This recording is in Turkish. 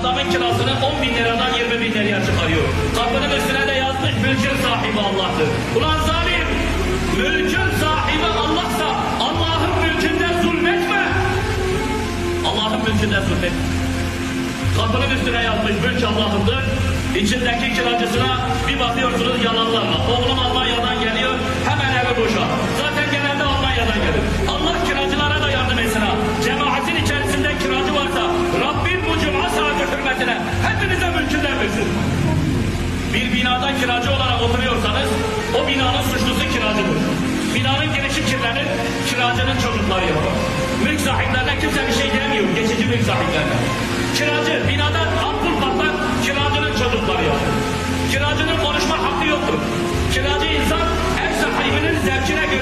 Adamın kirasını 10 bin liradan 20 bin liraya çıkarıyor. Kapının üstüne de yazmış mülkün sahibi Allah'tır. Ulan zalim! Mülkün sahibi Allah'sa Allah'ın mülkünde zulmetme! Allah'ın mülkünde zulmetme. Kapının üstüne yazmış mülk Allah'ındır. İçindeki kiracısına bir bakıyorsunuz yalanlarla. Bir binada kiracı olarak oturuyorsanız o binanın suçlusu kiracıdır. Binanın girişi kirlenir, kiracının çocukları yapar. Mülk sahiplerine kimse bir şey demiyor, geçici mülk sahiplerine. Kiracı, binada ampul patlar, kiracının çocukları yapar. Kiracının konuşma hakkı yoktur. Kiracı insan ev sahibinin zevkine göre